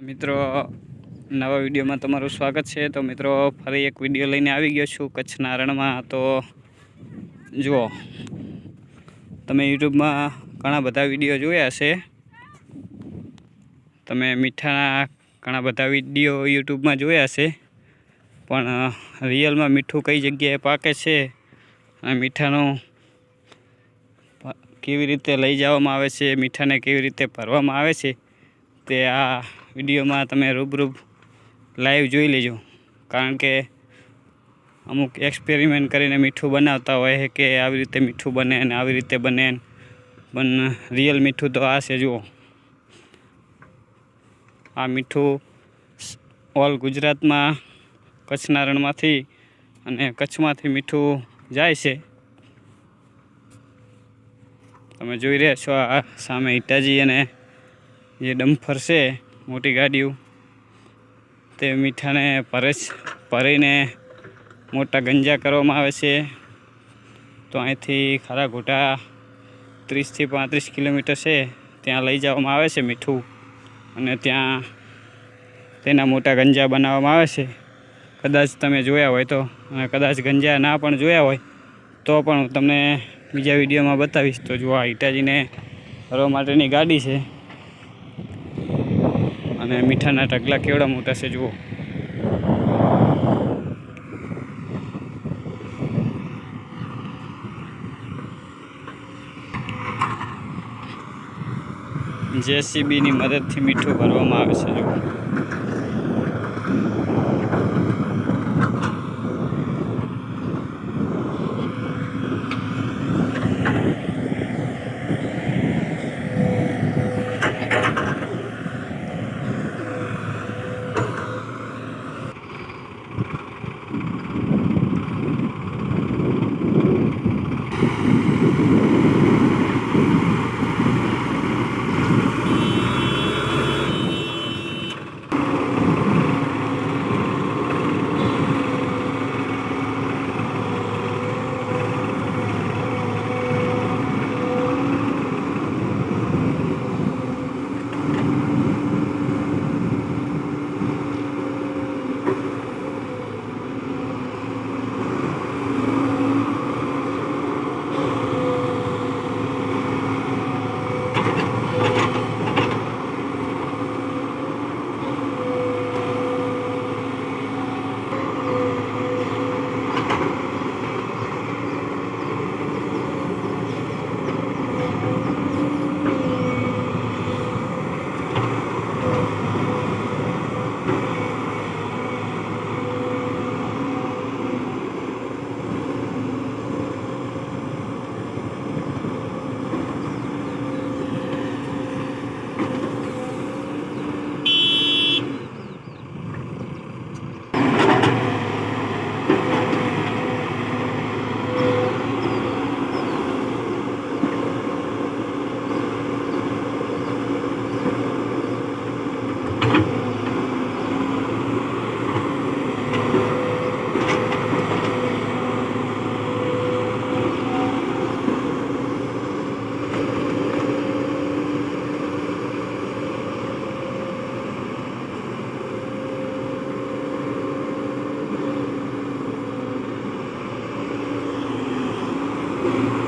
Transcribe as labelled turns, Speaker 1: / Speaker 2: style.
Speaker 1: મિત્રો, નવા વિડીયોમાં તમારું સ્વાગત છે. તો મિત્રો, ફરી એક વીડિયો લઈને આવી ગયો છું કચ્છના રણમાં. તો જુઓ, તમે યુટ્યુબમાં ઘણા બધા વીડિયો જોયા હશે. તમે મીઠાના ઘણા બધા વીડિયો યુટ્યુબમાં જોયા હશે. પણ રિયલમાં મીઠું કઈ જગ્યાએ પાકે છે અને મીઠાનું કેવી રીતે લઈ જવામાં આવે છે, મીઠાને કેવી રીતે ભરવામાં આવે છે તે આ વિડીયોમાં તમે રૂબરૂબ લાઈવ જોઈ લેજો. કારણ કે અમુક એક્સપેરિમેન્ટ કરીને મીઠું બનાવતા હોય કે આવી રીતે મીઠું બને ને આવી રીતે બને પણ રિયલ મીઠું તો આ છે, જુઓ. આ મીઠું ઓલ ગુજરાતમાં કચ્છના રણમાંથી અને કચ્છમાંથી મીઠું જાય છે. તમે જોઈ રહ્યા છો આ સામે હિટાજી અને જે ડમ્ફર છે, મોટી ગાડીઓ, તે મીઠાને પરેશ ભરીને મોટા ગંજા કરવામાં આવે છે. તો અહીંથી ખારા ઘોટા ત્રીસથી પાંત્રીસ કિલોમીટર છે, ત્યાં લઈ જવામાં આવે છે મીઠું. અને ત્યાં તેના મોટા ગંજા બનાવવામાં આવે છે. કદાચ તમે જોયા હોય તો, અને કદાચ ગંજા ના પણ જોયા હોય, તો પણ હું તમને બીજા વિડીયોમાં બતાવીશ. તો જો આ હિટાજીને ભરવા માટેની ગાડી છે. અને મીઠાના ઢગલા કેવડા મોટા છે જુઓ. જેસીબીની મદદથી મીઠું ભરવામાં આવે છે જુઓ. Amen.